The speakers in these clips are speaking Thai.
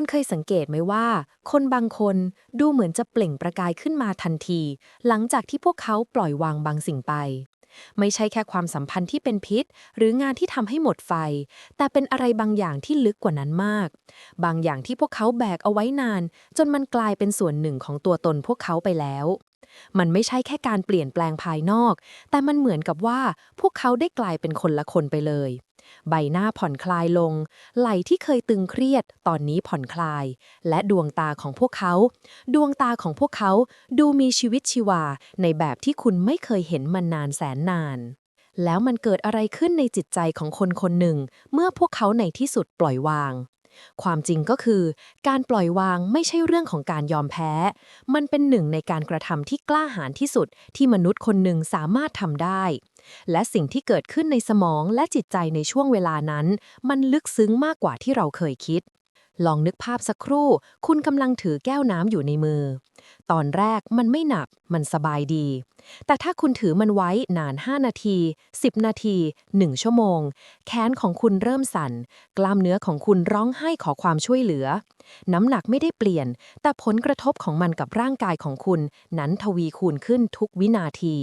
คุณเคยสังเกตไหมว่า คนบางคนดูเหมือนจะเปล่งประกายขึ้นมาทันที หลังจากที่พวกเขาปล่อยวางบางสิ่งไป ไม่ใช่แค่ความสัมพันธ์ที่เป็นพิษ หรืองานที่ทำให้หมดไฟ แต่เป็นอะไรบางอย่างที่ลึกกว่านั้นมาก บางอย่างที่พวกเขาแบกเอาไว้นาน จนมันกลายเป็นส่วนหนึ่งของตัวตนพวกเขาไปแล้ว มันไม่ใช่แค่การเปลี่ยนแปลงภายนอก แต่มันเหมือนกับว่าพวกเขาได้กลายเป็นคนละคนไปเลย ใบหน้าผ่อนคลายลง ไหล่ที่เคยตึงเครียดตอนนี้ผ่อนคลาย และดวงตาของพวกเขา ดวงตาของพวกเขาดูมีชีวิตชีวาในแบบที่คุณไม่เคยเห็นมันนานแสนนาน แล้วมันเกิดอะไรขึ้นในจิตใจของคนคนหนึ่ง เมื่อพวกเขาในที่สุดปล่อยวางความจริงก็คือ การปล่อยวางไม่ใช่เรื่องของการยอมแพ้ มันเป็นหนึ่งในการกระทำที่กล้าหาญที่สุดที่มนุษย์คนหนึ่งสามารถทำได้ และสิ่งที่เกิดขึ้นในสมองและจิตใจในช่วงเวลานั้น มันลึกซึ้งมากกว่าที่เราเคยคิด ลองนึกภาพสักครู่ คุณกำลังถือแก้วน้ำอยู่ในมือ ตอนแรกมันไม่หนัก มันสบายดี แต่ถ้าคุณถือมันไว้นาน 5 นาที 10 นาที 1 ชั่วโมง แขนของคุณเริ่มสั่น กล้ามเนื้อของคุณร้องไห้ขอความช่วยเหลือ น้ำหนักไม่ได้เปลี่ยน แต่ผลกระทบของมันกับร่างกายของคุณ นั้นทวีคูณขึ้นทุกวินาที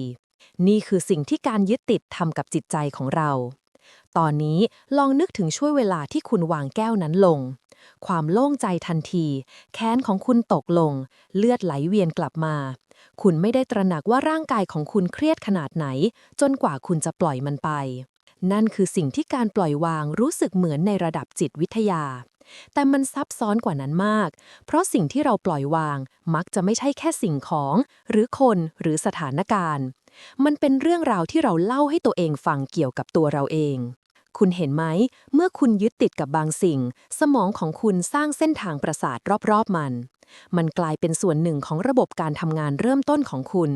นี่คือสิ่งที่การยึดติดทำกับจิตใจของเรา ตอนนี้ลองนึกถึงช่วงเวลาที่คุณวางแก้วนั้นลง ความโล่งใจทันทีแขนของคุณตกลง เลือดไหลเวียนกลับมา คุณไม่ได้ตระหนักว่าร่างกายของคุณเครียดขนาดไหน จนกว่าคุณจะปล่อยมันไป นั่นคือสิ่งที่การปล่อยวางรู้สึกเหมือนในระดับจิตวิทยาแต่มันซับซ้อนกว่านั้นมาก เพราะสิ่งที่เราปล่อยวางมักจะไม่ใช่แค่สิ่งของ หรือคนหรือสถานการณ์ มันเป็นเรื่องราวที่เราเล่าให้ตัวเองฟังเกี่ยวกับตัวเราเอง คุณเห็นไหม เมื่อคุณยึดติดกับบางสิ่ง สมองของคุณสร้างเส้นทางประสาทรอบๆมัน มันกลายเป็นส่วนหนึ่งของระบบการทำงานเริ่มต้นของคุณ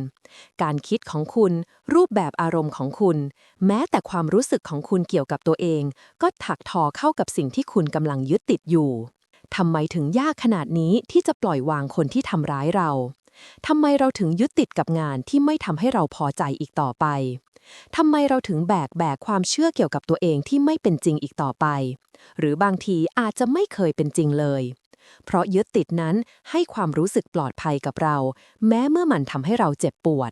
การคิดของคุณ รูปแบบอารมณ์ของคุณ แม้แต่ความรู้สึกของคุณเกี่ยวกับตัวเอง ก็ถักทอเข้ากับสิ่งที่คุณกำลังยึดติดอยู่ทำไมถึงยากขนาดนี้ที่จะปล่อยวางคนที่ทำร้ายเรา ทำไมเราถึงยึดติดกับงานที่ไม่ทำให้เราพอใจอีกต่อไปทำไมเราถึงแบกแบกความเชื่อเกี่ยวกับตัวเองที่ไม่เป็นจริงอีกต่อไป หรือบางทีอาจจะไม่เคยเป็นจริงเลย เพราะยึดติดนั้นให้ความรู้สึกปลอดภัยกับเรา แม้เมื่อมันทำให้เราเจ็บปวด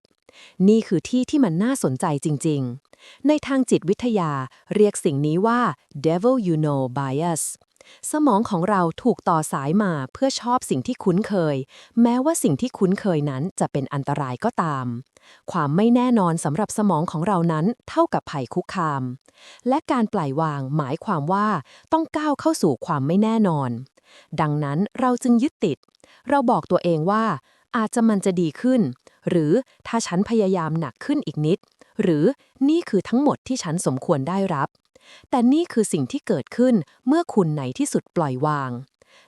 นี่คือที่ที่มันน่าสนใจจริง ๆ ในทางจิตวิทยาเรียกสิ่งนี้ว่า devil you know bias สมองของเราถูกต่อสายมาเพื่อชอบสิ่งที่คุ้นเคย แม้ว่าสิ่งที่คุ้นเคยนั้นจะเป็นอันตรายก็ตาม ความไม่แน่นอนสำหรับสมองของเรานั้นเท่ากับภัยคุกคาม และการปล่อยวางหมายความว่าต้องก้าวเข้าสู่ความไม่แน่นอน ดังนั้นเราจึงยึดติด เราบอกตัวเองว่า อาจจะมันจะดีขึ้น หรือถ้าฉันพยายามหนักขึ้นอีกนิด หรือนี่คือทั้งหมดที่ฉันสมควรได้รับ แต่นี่คือสิ่งที่เกิดขึ้นเมื่อคุณไหนที่สุดปล่อยวาง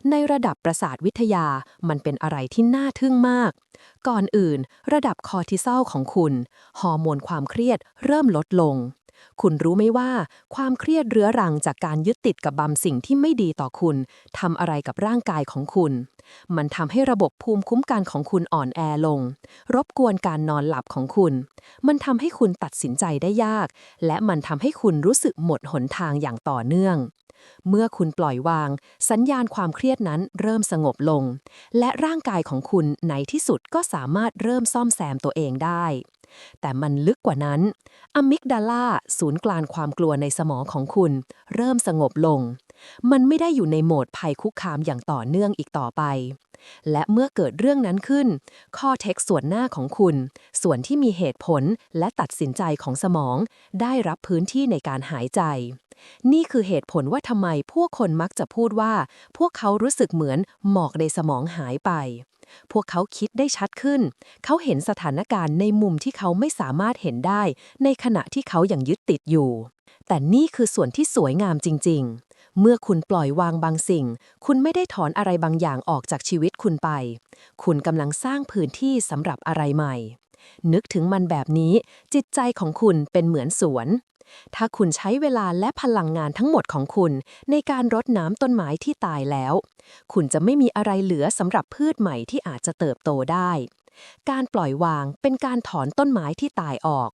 ในระดับประสาทวิทยามันเป็นอะไรที่น่าทึ่งมาก ก่อนอื่น ระดับคอร์ติซอลของคุณ ฮอร์โมนความเครียดเริ่มลดลง คุณรู้ไหมว่า ความเครียดเรื้อรังจากการยึดติดกับบางสิ่งที่ไม่ดีต่อคุณทำอะไรกับร่างกายของคุณ มันทำให้ระบบภูมิคุ้มกันของคุณอ่อนแอลง รบกวนการนอนหลับของคุณ มันทำให้คุณตัดสินใจได้ยาก และมันทำให้คุณรู้สึกหมดหนทางอย่างต่อเนื่องเมื่อคุณปล่อยวาง สัญญาณความเครียดนั้นเริ่มสงบลง และร่างกายของคุณในที่สุดก็สามารถเริ่มซ่อมแซมตัวเองได้ แต่มันลึกกว่านั้นอะมิกดาลาศูนย์กลางความกลัวในสมองของคุณ เริ่มสงบลง มันไม่ได้อยู่ในโหมดภัยคุกคามอย่างต่อเนื่องอีกต่อไป และเมื่อเกิดเรื่องนั้นขึ้น ข้อเท็กส่วนหน้าของคุณ ส่วนที่มีเหตุผลและตัดสินใจของสมอง ได้รับพื้นที่ในการหายใจ นี่คือเหตุผลว่าทำไมพวกคนมักจะพูดว่า พวกเขารู้สึกเหมือนหมอกในสมองหายไป พวกเขาคิดได้ชัดขึ้น เขาเห็นสถานการณ์ในมุมที่เขาไม่สามารถเห็นได้ ในขณะที่เขายังยึดติดอยู่ แต่นี่คือส่วนที่สวยงามจริง ๆเมื่อคุณปล่อยวางบางสิ่ง คุณไม่ได้ถอนอะไรบางอย่างออกจากชีวิตคุณไป คุณกำลังสร้างพื้นที่สำหรับอะไรใหม่ นึกถึงมันแบบนี้ จิตใจของคุณเป็นเหมือนสวน ถ้าคุณใช้เวลาและพลังงานทั้งหมดของคุณ ในการรดน้ำต้นไม้ที่ตายแล้ว คุณจะไม่มีอะไรเหลือสำหรับพืชใหม่ที่อาจจะเติบโตได้ การปล่อยวางเป็นการถอนต้นไม้ที่ตายออก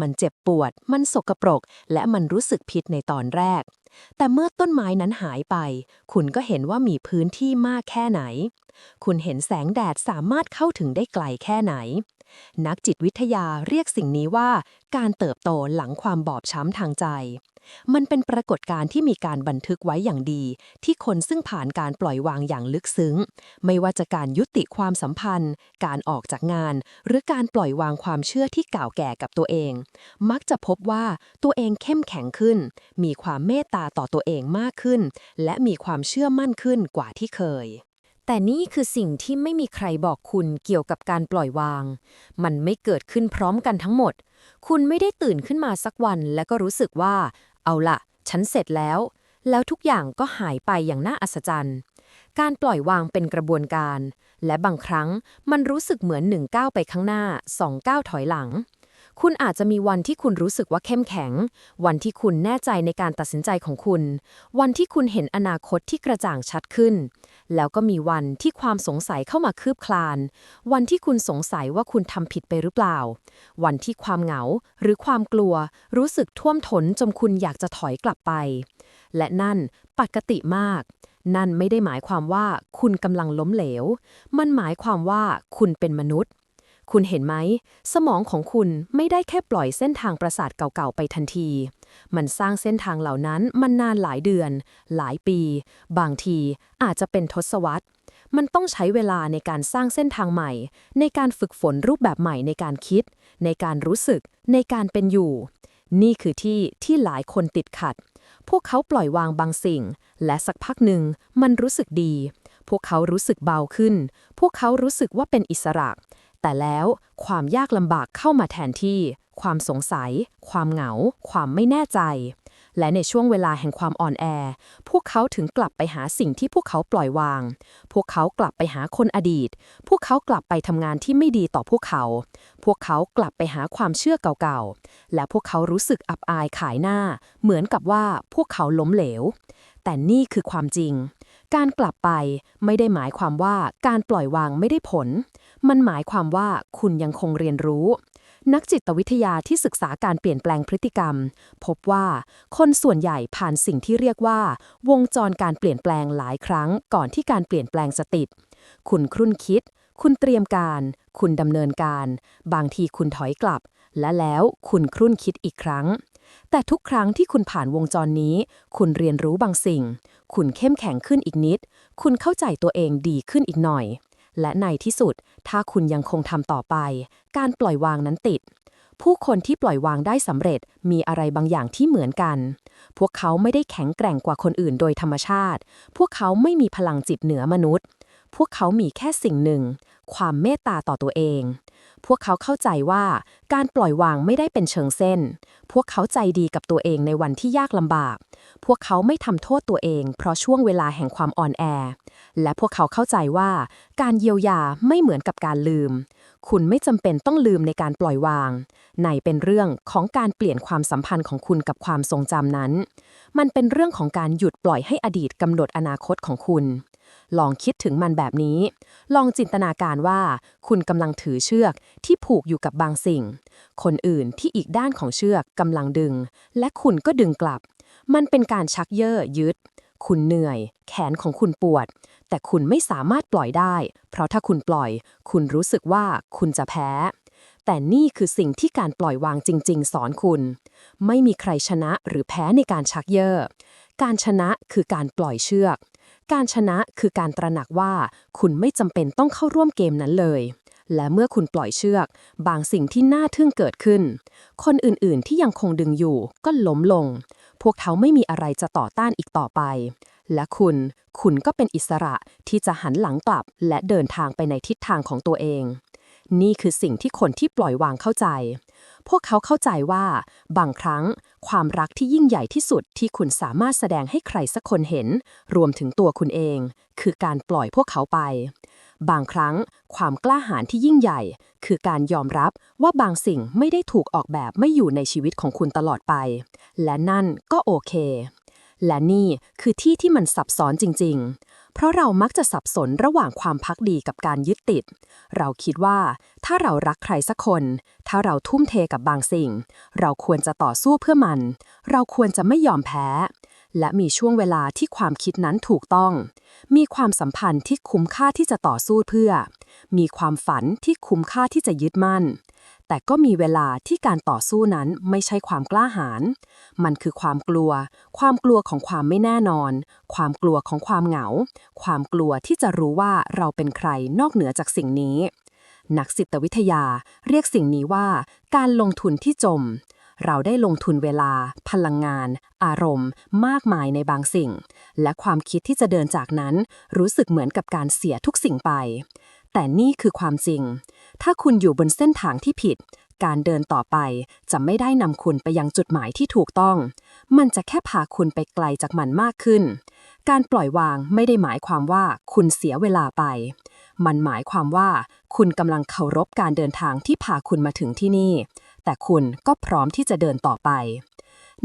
มันเจ็บปวด มันสกปรก และมันรู้สึกผิดในตอนแรก แต่เมื่อต้นไม้นั้นหายไป คุณก็เห็นว่ามีพื้นที่มากแค่ไหน คุณเห็นแสงแดดสามารถเข้าถึงได้ไกลแค่ไหน นักจิตวิทยาเรียกสิ่งนี้ว่า การเติบโตหลังความบอบช้ำทางใจ มันเป็นปรากฏการณ์ที่มีการบันทึกไว้อย่างดี ที่คนซึ่งผ่านการปล่อยวางอย่างลึกซึ้ง ไม่ว่าจะการยุติความสัมพันธ์ การออกจากงาน หรือการปล่อยวางความเชื่อที่เก่าแก่กับตัวเอง มักจะพบว่าตัวเองเข้มแข็งขึ้น มีความเมตตาต่อตัวเองมากขึ้น และมีความเชื่อมั่นขึ้นกว่าที่เคย แต่นี่คือสิ่งที่ไม่มีใครบอกคุณเกี่ยวกับการปล่อยวาง มันไม่เกิดขึ้นพร้อมกันทั้งหมด คุณไม่ได้ตื่นขึ้นมาสักวัน แล้วก็รู้สึกว่า เอาละฉันเสร็จแล้ว แล้วทุกอย่างก็หายไปอย่างน่าอัศจรรย์ การปล่อยวางเป็นกระบวนการ และบางครั้งมันรู้สึกเหมือนหนึ่งก้าวไปข้างหน้าสองก้าวถอยหลัง คุณอาจจะมีวันที่คุณรู้สึกว่าเข้มแข็ง วันที่คุณแน่ใจในการตัดสินใจของคุณ วันที่คุณเห็นอนาคตที่กระจ่างชัดขึ้น แล้วก็มีวันที่ความสงสัยเข้ามาคืบคลาน วันที่คุณสงสัยว่าคุณทำผิดไปหรือเปล่า วันที่ความเหงาหรือความกลัว รู้สึกท่วมท้นจนคุณอยากจะถอยกลับไป และนั่นปกติมากนั่นไม่ได้หมายความว่าคุณกำลังล้มเหลว มันหมายความว่าคุณเป็นมนุษย์ คุณเห็นไหม สมองของคุณไม่ได้แค่ปล่อยเส้นทางประสาทเก่าๆไปทันที มันสร้างเส้นทางเหล่านั้นมันนานหลายเดือน หลายปี บางทีอาจจะเป็นทศวรรษ มันต้องใช้เวลาในการสร้างเส้นทางใหม่ ในการฝึกฝนรูปแบบใหม่ในการคิด ในการรู้สึก ในการเป็นอยู่ นี่คือที่ที่หลายคนติดขัด พวกเขาปล่อยวางบางสิ่ง และสักพักหนึ่งมันรู้สึกดี พวกเขารู้สึกเบาขึ้น พวกเขารู้สึกว่าเป็นอิสระ แต่แล้วความยากลำบากเข้ามาแทนที่ ความสงสัย ความเหงา ความไม่แน่ใจ และในช่วงเวลาแห่งความอ่อนแอ พวกเขาถึงกลับไปหาสิ่งที่พวกเขาปล่อยวาง พวกเขากลับไปหาคนอดีต พวกเขากลับไปทำงานที่ไม่ดีต่อพวกเขา พวกเขากลับไปหาความเชื่อเก่าๆ และพวกเขารู้สึกอับอายขายหน้า เหมือนกับว่าพวกเขาล้มเหลว แต่นี่คือความจริง การกลับไปไม่ได้หมายความว่าการปล่อยวางไม่ได้ผล มันหมายความว่าคุณยังคงเรียนรู้ นักจิตวิทยาที่ศึกษาการเปลี่ยนแปลงพฤติกรรม พบว่าคนส่วนใหญ่ผ่านสิ่งที่เรียกว่า วงจรการเปลี่ยนแปลงหลายครั้งก่อนที่การเปลี่ยนแปลงจะติด คุณครุ่นคิด คุณเตรียมการ คุณดำเนินการ บางทีคุณถอยกลับ และแล้วคุณครุ่นคิดอีกครั้ง แต่ทุกครั้งที่คุณผ่านวงจรนี้ คุณเรียนรู้บางสิ่ง คุณเข้มแข็งขึ้นอีกนิด คุณเข้าใจตัวเองดีขึ้นอีกหน่อย และในที่สุด ถ้าคุณยังคงทำต่อไป การปล่อยวางนั้นติด ผู้คนที่ปล่อยวางได้สำเร็จมีอะไรบางอย่างที่เหมือนกัน พวกเขาไม่ได้แข็งแกร่งกว่าคนอื่นโดยธรรมชาติ พวกเขาไม่มีพลังจิตเหนือมนุษย์ พวกเขามีแค่สิ่งหนึ่ง ความเมตตาต่อตัวเอง พวกเขาเข้าใจว่าการปล่อยวางไม่ได้เป็นเชิงเส้น พวกเขาใจดีกับตัวเองในวันที่ยากลำบาก พวกเขาไม่ทำโทษตัวเอง เพราะช่วงเวลาแห่งความอ่อนแอ และพวกเขาเข้าใจว่า การเยียวยาไม่เหมือนกับการลืม คุณไม่จำเป็นต้องลืมในการปล่อยวาง ในเป็นเรื่องของการเปลี่ยนความสัมพันธ์ของคุณกับความทรงจำนั้น มันเป็นเรื่องของการหยุดปล่อยให้อดีตกำหนดอนาคตของคุณ ลองคิดถึงมันแบบนี้ ลองจินตนาการว่า คุณกำลังถือเชือกที่ผูกอยู่กับบางสิ่ง คนอื่นที่อีกด้านของเชือกกำลังดึง และคุณก็ดึงกลับมันเป็นการชักเย่อยึด คุณเหนื่อย แขนของคุณปวด แต่คุณไม่สามารถปล่อยได้ เพราะถ้าคุณปล่อย คุณรู้สึกว่าคุณจะแพ้ แต่นี่คือสิ่งที่การปล่อยวางจริง ๆ สอนคุณ ไม่มีใครชนะหรือแพ้ในการชักเย่อการชนะคือการปล่อยเชือก การชนะคือการตระหนักว่า คุณไม่จำเป็นต้องเข้าร่วมเกมนั้นเลยและเมื่อคุณปล่อยเชือก บางสิ่งที่น่าทึ่งเกิดขึ้น คนอื่นๆที่ยังคงดึงอยู่ก็ล้มลง พวกเขาไม่มีอะไรจะต่อต้านอีกต่อไป และคุณ คุณก็เป็นอิสระที่จะหันหลังกลับ และเดินทางไปในทิศทางของตัวเอง นี่คือสิ่งที่คนที่ปล่อยวางเข้าใจ พวกเขาเข้าใจว่า บางครั้ง ความรักที่ยิ่งใหญ่ที่สุดที่คุณสามารถแสดงให้ใครสักคนเห็น รวมถึงตัวคุณเอง คือการปล่อยพวกเขาไป บางครั้ง ความกล้าหาญที่ยิ่งใหญ่ คือการยอมรับว่าบางสิ่งไม่ได้ถูกออกแบบไม่อยู่ในชีวิตของคุณตลอดไป และนั่นก็โอเค และนี่คือที่ที่มันซับซ้อนจริง ๆ เพราะเรามักจะสับสนระหว่างความพักดีกับการยึดติด เราคิดว่า ถ้าเรารักใครสักคน ถ้าเราทุ่มเทกับบางสิ่ง เราควรจะต่อสู้เพื่อมัน เราควรจะไม่ยอมแพ้ และมีช่วงเวลาที่ความคิดนั้นถูกต้อง มีความสัมพันธ์ที่คุ้มค่าที่จะต่อสู้เพื่อ มีความฝันที่คุ้มค่าที่จะยึดมั่น แต่ก็มีเวลาที่การต่อสู้นั้นไม่ใช่ความกล้าหาญ มันคือความกลัว ความกลัวของความไม่แน่นอน ความกลัวของความเหงา ความกลัวที่จะรู้ว่าเราเป็นใครนอกเหนือจากสิ่งนี้ นักจิตวิทยาเรียกสิ่งนี้ว่า การลงทุนที่จม เราได้ลงทุนเวลา พลังงาน อารมณ์ มากมายในบางสิ่ง และความคิดที่จะเดินจากนั้น รู้สึกเหมือนกับการเสียทุกสิ่งไป แต่นี่คือความจริง ถ้าคุณอยู่บนเส้นทางที่ผิด การเดินต่อไปจะไม่ได้นำคุณไปยังจุดหมายที่ถูกต้อง มันจะแค่พาคุณไปไกลจากมันมากขึ้น การปล่อยวางไม่ได้หมายความว่าคุณเสียเวลาไป มันหมายความว่า คุณกำลังเคารพการเดินทางที่พาคุณมาถึงที่นี่ แต่คุณก็พร้อมที่จะเดินต่อไป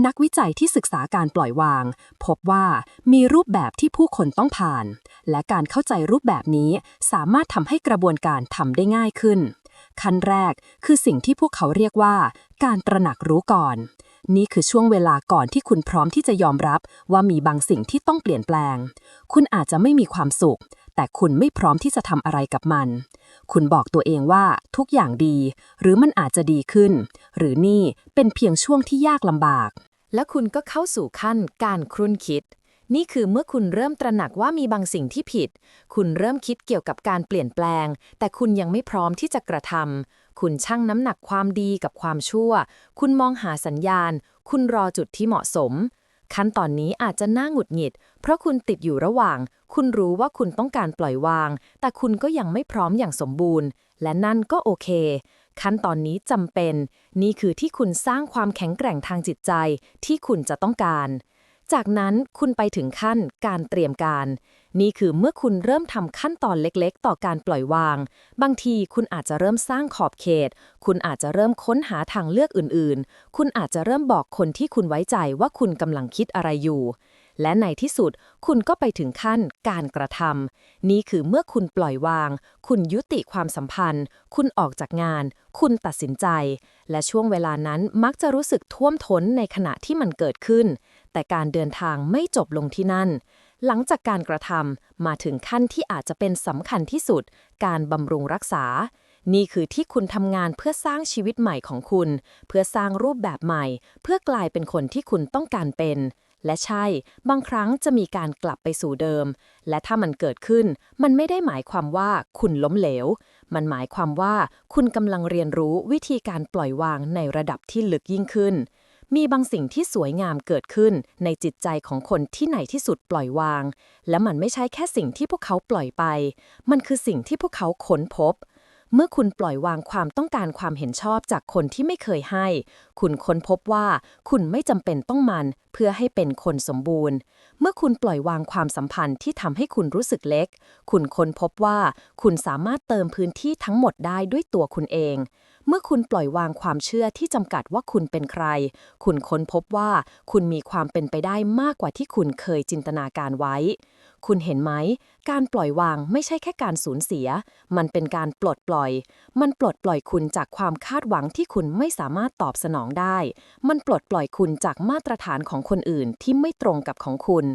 นักวิจัยที่ศึกษาการปล่อยวาง พบว่ามีรูปแบบที่ผู้คนต้องผ่าน และการเข้าใจรูปแบบนี้สามารถทำให้กระบวนการทำได้ง่ายขึ้น ขั้นแรกคือสิ่งที่พวกเขาเรียกว่า การตระหนักรู้ก่อน นี่คือช่วงเวลาก่อนที่คุณพร้อมที่จะยอมรับว่ามีบางสิ่งที่ต้องเปลี่ยนแปลง คุณอาจจะไม่มีความสุข แต่คุณไม่พร้อมที่จะทำอะไรกับมัน คุณบอกตัวเองว่าทุกอย่างดี หรือมันอาจจะดีขึ้น หรือนี่เป็นเพียงช่วงที่ยากลำบาก และคุณก็เข้าสู่ขั้นการครุ่นคิด นี่คือเมื่อคุณเริ่มตระหนักว่ามีบางสิ่งที่ผิด คุณเริ่มคิดเกี่ยวกับการเปลี่ยนแปลง แต่คุณยังไม่พร้อมที่จะกระทำคุณชั่งน้ำหนักความดีกับความชั่ว คุณมองหาสัญญาณ คุณรอจุดที่เหมาะสม ขั้นตอนนี้อาจจะน่าหงุดหงิด เพราะคุณติดอยู่ระหว่าง คุณรู้ว่าคุณต้องการปล่อยวาง แต่คุณก็ยังไม่พร้อมอย่างสมบูรณ์ และนั่นก็โอเค ขั้นตอนนี้จำเป็น นี่คือที่คุณสร้างความแข็งแกร่งทางจิตใจที่คุณจะต้องการ จากนั้นคุณไปถึงขั้นการเตรียมการ นี่คือเมื่อคุณเริ่มทำขั้นตอนเล็กๆ ต่อการปล่อยวาง บางทีคุณอาจจะเริ่มสร้างขอบเขต คุณอาจจะเริ่มค้นหาทางเลือกอื่นๆ คุณอาจจะเริ่มบอกคนที่คุณไว้ใจว่าคุณกำลังคิดอะไรอยู่ และในที่สุดคุณก็ไปถึงขั้นการกระทำนี่คือเมื่อคุณปล่อยวาง คุณยุติความสัมพันธ์ คุณออกจากงาน คุณตัดสินใจ และช่วงเวลานั้นมักจะรู้สึกท่วมท้นในขณะที่มันเกิดขึ้น แต่การเดินทางไม่จบลงที่นั่น หลังจากการกระทำมาถึงขั้นที่อาจจะเป็นสำคัญที่สุด การบำรุงรักษา นี่คือที่คุณทำงานเพื่อสร้างชีวิตใหม่ของคุณ เพื่อสร้างรูปแบบใหม่ เพื่อกลายเป็นคนที่คุณต้องการเป็น และใช่ บางครั้งจะมีการกลับไปสู่เดิม และถ้ามันเกิดขึ้น มันไม่ได้หมายความว่าคุณล้มเหลว มันหมายความว่าคุณกำลังเรียนรู้วิธีการปล่อยวางในระดับที่ลึกยิ่งขึ้น มีบางสิ่งที่สวยงามเกิดขึ้นในจิตใจของคนที่ไหนที่สุดปล่อยวาง และมันไม่ใช่แค่สิ่งที่พวกเขาปล่อยไป มันคือสิ่งที่พวกเขาค้นพบ เมื่อคุณปล่อยวางความต้องการความเห็นชอบจากคนที่ไม่เคยให้ คุณค้นพบว่าคุณไม่จำเป็นต้องมันเพื่อให้เป็นคนสมบูรณ์ เมื่อคุณปล่อยวางความสัมพันธ์ที่ทำให้คุณรู้สึกเล็ก คุณค้นพบว่าคุณสามารถเติมพื้นที่ทั้งหมดได้ด้วยตัวคุณเอง เมื่อคุณปล่อยวางความเชื่อที่จำกัดว่าคุณเป็นใคร คุณค้นพบว่าคุณมีความเป็นไปได้มากกว่าที่คุณเคยจินตนาการไว้ คุณเห็นไหม การปล่อยวางไม่ใช่แค่การสูญเสีย มันเป็นการปลดปล่อย มันปลดปล่อยคุณจากความคาดหวังที่คุณไม่สามารถตอบสนองได้ มันปลดปล่อยคุณจากมาตรฐานของคนอื่นที่ไม่ตรงกับของคุณ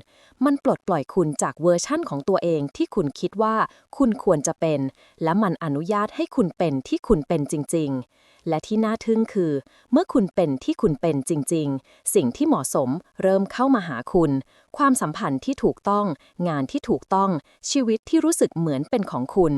มันปลดปล่อยคุณจากเวอร์ชั่นของตัวเองที่คุณคิดว่าคุณควรจะเป็น และมันอนุญาตให้คุณเป็นที่คุณเป็นจริง ๆและที่น่าทึ่งคือ เมื่อคุณเป็นที่คุณเป็นจริง ๆ สิ่งที่เหมาะสมเริ่มเข้ามาหาคุณ ความสัมพันธ์ที่ถูกต้อง งานที่ถูกต้อง ชีวิตที่รู้สึกเหมือนเป็นของคุณ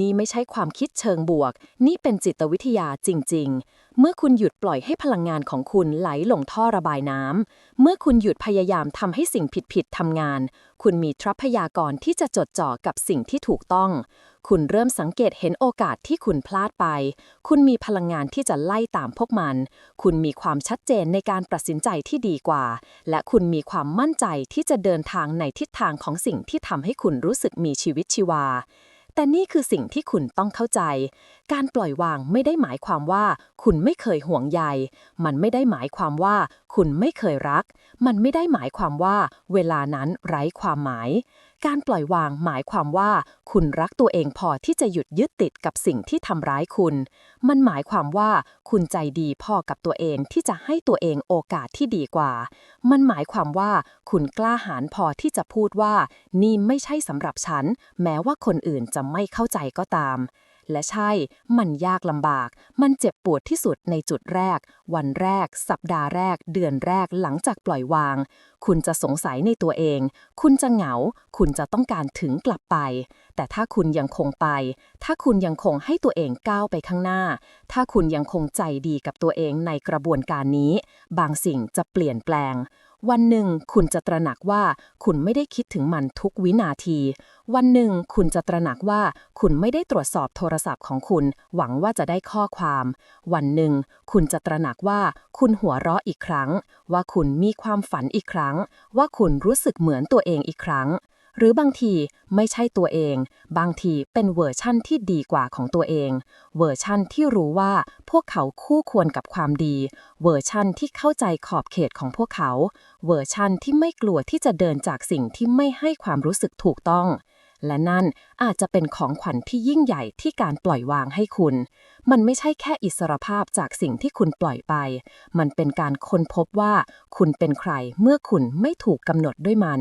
นี่ไม่ใช่ความคิดเชิงบวก นี่เป็นจิตวิทยาจริง ๆ เมื่อคุณหยุดปล่อยให้พลังงานของคุณไหลลงท่อระบายน้ำ เมื่อคุณหยุดพยายามทำให้สิ่งผิดๆทำงาน คุณมีทรัพยากรที่จะจดจ่อกับสิ่งที่ถูกต้อง คุณเริ่มสังเกตเห็นโอกาสที่คุณพลาดไป คุณมีพลังงานที่จะไล่ตามพวกมัน คุณมีความชัดเจนในการตัดสินใจที่ดีกว่า และคุณมีความมั่นใจที่จะเดินทางในทิศทางของสิ่งที่ทำให้คุณรู้สึกมีชีวิตชีวา แต่นี่คือสิ่งที่คุณต้องเข้าใจ การปล่อยวางไม่ได้หมายความว่า คุณไม่เคยห่วงใย มันไม่ได้หมายความว่า คุณไม่เคยรัก มันไม่ได้หมายความว่า เวลานั้นไร้ความหมาย การปล่อยวางหมายความว่า คุณรักตัวเองพอที่จะหยุดยึดติดกับสิ่งที่ทำร้ายคุณ มันหมายความว่าคุณใจดีพอกับตัวเองที่จะให้ตัวเองโอกาสที่ดีกว่า มันหมายความว่าคุณกล้าหาญพอที่จะพูดว่า นี่ไม่ใช่สำหรับฉัน แม้ว่าคนอื่นจะไม่เข้าใจก็ตาม และใช่ มันยากลำบาก มันเจ็บปวดที่สุดในจุดแรก วันแรก สัปดาห์แรก เดือนแรกหลังจากปล่อยวาง คุณจะสงสัยในตัวเอง คุณจะเหงา คุณจะต้องการถึงกลับไป แต่ถ้าคุณยังคงไป ถ้าคุณยังคงให้ตัวเองก้าวไปข้างหน้า ถ้าคุณยังคงใจดีกับตัวเองในกระบวนการนี้ บางสิ่งจะเปลี่ยนแปลง วันหนึ่งคุณจะตระหนักว่าคุณไม่ได้คิดถึงมันทุกวินาที วันหนึ่งคุณจะตระหนักว่าคุณไม่ได้ตรวจสอบโทรศัพท์ของคุณ หวังว่าจะได้ข้อความ วันหนึ่งคุณจะตระหนักว่าคุณหัวเราะอีกครั้ง ว่าคุณมีความฝันอีกครั้ง ว่าคุณรู้สึกเหมือนตัวเองอีกครั้ง หรือบางทีไม่ใช่ตัวเอง บางทีเป็นเวอร์ชั่นที่ดีกว่าของตัวเอง เวอร์ชั่นที่รู้ว่าพวกเขาคู่ควรกับความดี เวอร์ชั่นที่เข้าใจขอบเขตของพวกเขา เวอร์ชั่นที่ไม่กลัวที่จะเดินจากสิ่งที่ไม่ให้ความรู้สึกถูกต้องและนั่นอาจจะเป็นของขวัญที่ยิ่งใหญ่ที่การปล่อยวางให้คุณ มันไม่ใช่แค่อิสรภาพจากสิ่งที่คุณปล่อยไป มันเป็นการค้นพบว่าคุณเป็นใครเมื่อคุณไม่ถูกกำหนดด้วยมัน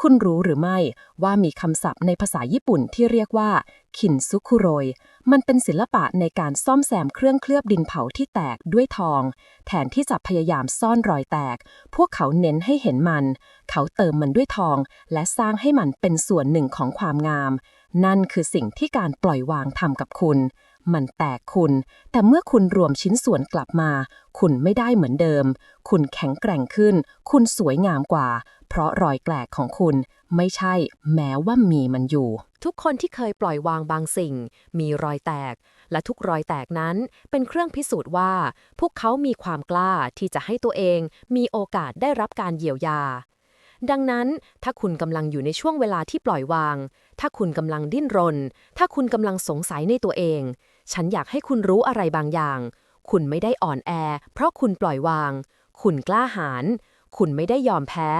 คุณรู้หรือไม่ว่ามีคำศัพท์ในภาษาญี่ปุ่นที่เรียกว่าคินซุคุโรย มันเป็นศิลปะในการซ่อมแซมเครื่องเคลือบดินเผาที่แตกด้วยทอง แทนที่จะพยายามซ่อนรอยแตก พวกเขาเน้นให้เห็นมัน เขาเติมมันด้วยทอง และสร้างให้มันเป็นส่วนหนึ่งของความงาม นั่นคือสิ่งที่การปล่อยวางทำกับคุณมันแตกคุณ แต่เมื่อคุณรวมชิ้นส่วนกลับมา คุณไม่ได้เหมือนเดิม คุณแข็งแกร่งขึ้น คุณสวยงามกว่า เพราะรอยแกลกของคุณไม่ใช่แม้ว่ามีมันอยู่ ทุกคนที่เคยปล่อยวางบางสิ่ง มีรอยแตก และทุกรอยแตกนั้นเป็นเครื่องพิสูจน์ว่า พวกเขามีความกล้าที่จะให้ตัวเองมีโอกาสได้รับการเยียวยา ดังนั้นถ้าคุณกำลังอยู่ในช่วงเวลาที่ปล่อยวาง ถ้าคุณกำลังดิ้นรน ถ้าคุณกำลังสงสัยในตัวเอง ฉันอยากให้คุณรู้อะไรบางอย่าง คุณไม่ได้อ่อนแอ เพราะคุณปล่อยวาง คุณกล้าหาญคุณไม่ได้ยอมแพ้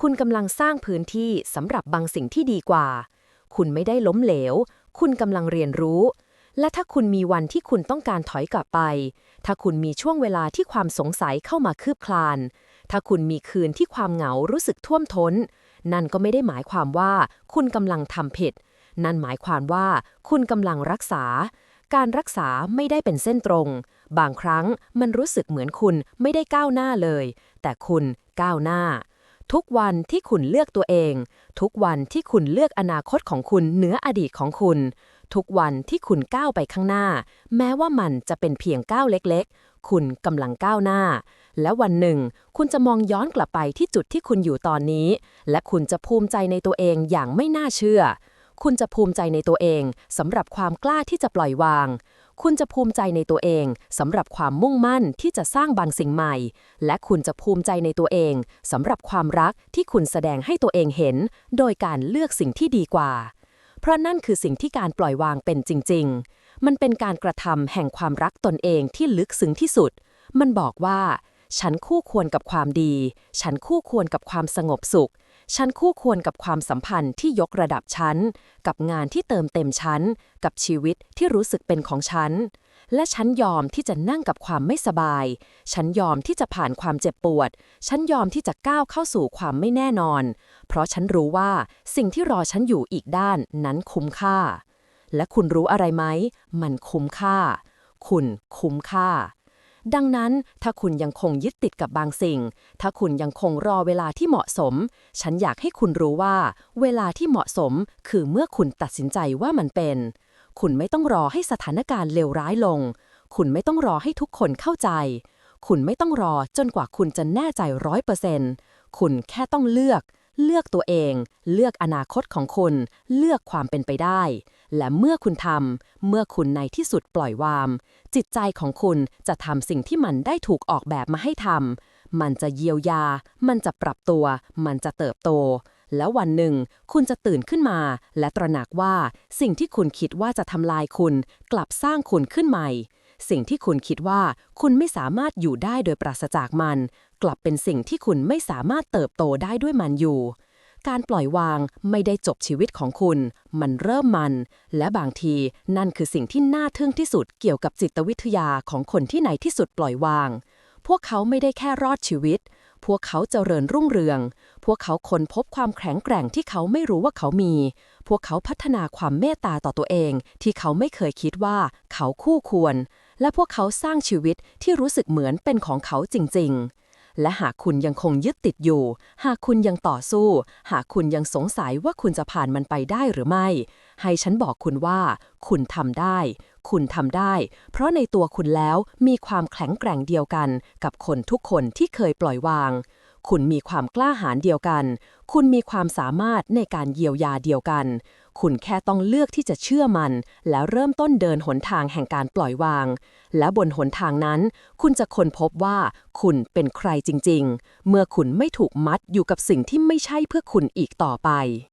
คุณกำลังสร้างพื้นที่สำหรับบางสิ่งที่ดีกว่า คุณไม่ได้ล้มเหลว คุณกำลังเรียนรู้ และถ้าคุณมีวันที่คุณต้องการถอยกลับไป ถ้าคุณมีช่วงเวลาที่ความสงสัยเข้ามาคืบคลาน ถ้าคุณมีคืนที่ความเหงารู้สึกท่วมท้น นั่นก็ไม่ได้หมายความว่า คุณกำลังทำผิด นั่นหมายความว่า คุณกำลังรักษา การรักษาไม่ได้เป็นเส้นตรง บางครั้งมันรู้สึกเหมือนคุณไม่ได้ก้าวหน้าเลย แต่คุณก้าวหน้า ทุกวันที่คุณเลือกตัวเอง ทุกวันที่คุณเลือกอนาคตของคุณเหนืออดีตของคุณ ทุกวันที่คุณก้าวไปข้างหน้า แม้ว่ามันจะเป็นเพียงก้าวเล็กๆ คุณกำลังก้าวหน้า และวันหนึ่ง คุณจะมองย้อนกลับไปที่จุดที่คุณอยู่ตอนนี้ และคุณจะภูมิใจในตัวเองอย่างไม่น่าเชื่อ คุณจะภูมิใจในตัวเองสำหรับความกล้าที่จะปล่อยวาง คุณจะภูมิใจในตัวเองสำหรับความมุ่งมั่นที่จะสร้างบางสิ่งใหม่ และคุณจะภูมิใจในตัวเองสำหรับความรักที่คุณแสดงให้ตัวเองเห็น โดยการเลือกสิ่งที่ดีกว่า เพราะนั่นคือสิ่งที่การปล่อยวางเป็นจริง ๆ มันเป็นการกระทำแห่งความรักตนเองที่ลึกซึ้งที่สุด มันบอกว่า ฉันคู่ควรกับความดี ฉันคู่ควรกับความสงบสุข ฉันคู่ควรกับความสัมพันธ์ที่ยกระดับฉัน กับงานที่เติมเต็มฉัน กับชีวิตที่รู้สึกเป็นของฉัน และฉันยอมที่จะนั่งกับความไม่สบาย ฉันยอมที่จะผ่านความเจ็บปวด ฉันยอมที่จะก้าวเข้าสู่ความไม่แน่นอน เพราะฉันรู้ว่าสิ่งที่รอฉันอยู่อีกด้านนั้นคุ้มค่า และคุณรู้อะไรไหม มันคุ้มค่า คุณคุ้มค่า ดังนั้นถ้าคุณยังคงยึดติดกับบางสิ่ง ถ้าคุณยังคงรอเวลาที่เหมาะสม ฉันอยากให้คุณรู้ว่า เวลาที่เหมาะสม คือเมื่อคุณตัดสินใจว่ามันเป็น คุณไม่ต้องรอให้สถานการณ์เลวร้ายลง คุณไม่ต้องรอให้ทุกคนเข้าใจ คุณไม่ต้องรอจนกว่าคุณจะแน่ใจร้อยเปอร์เซ็นต์คุณแค่ต้องเลือก เลือกตัวเอง เลือกอนาคตของคุณ เลือกความเป็นไปได้ และเมื่อคุณทำเมื่อคุณในที่สุดปล่อยวางจิตใจของคุณจะทำสิ่งที่มันได้ถูกออกแบบมาให้ทำมันจะเยียวยา มันจะปรับตัว มันจะเติบโต แล้ววันหนึ่ง คุณจะตื่นขึ้นมา และตระหนักว่าสิ่งที่คุณคิดว่าจะทำลายคุณ กลับสร้างคุณขึ้นใหม่ สิ่งที่คุณคิดว่าคุณไม่สามารถอยู่ได้โดยปราศจากมัน กลับเป็นสิ่งที่คุณไม่สามารถเติบโตได้ด้วยมันอยู่ การปล่อยวางไม่ได้จบชีวิตของคุณ มันเริ่มมัน และบางทีนั่นคือสิ่งที่น่าทึ่งที่สุดเกี่ยวกับจิตวิทยาของคนที่ในที่สุดปล่อยวาง พวกเขาไม่ได้แค่รอดชีวิต พวกเขาเจริญรุ่งเรือง พวกเขาค้นพบความแข็งแกร่งที่เขาไม่รู้ว่าเขามี พวกเขาพัฒนาความเมตตาต่อตัวเอง ที่เขาไม่เคยคิดว่าเขาคู่ควร และพวกเขาสร้างชีวิตที่รู้สึกเหมือนเป็นของเขาจริงๆ และหากคุณยังคงยึดติดอยู่ หากคุณยังต่อสู้ หากคุณยังสงสัยว่าคุณจะผ่านมันไปได้หรือไม่ ให้ฉันบอกคุณว่า คุณทำได้ คุณทำได้ เพราะในตัวคุณแล้วมีความแข็งแกร่งเดียวกัน กับคนทุกคนที่เคยปล่อยวางคุณมีความกล้าหาญเดียวกัน คุณมีความสามารถในการเยียวยาเดียวกัน คุณแค่ต้องเลือกที่จะเชื่อมัน แล้วเริ่มต้นเดินหนทางแห่งการปล่อยวาง และบนหนทางนั้น คุณจะค้นพบว่าคุณเป็นใครจริง ๆ เมื่อคุณไม่ถูกมัดอยู่กับสิ่งที่ไม่ใช่เพื่อคุณอีกต่อไป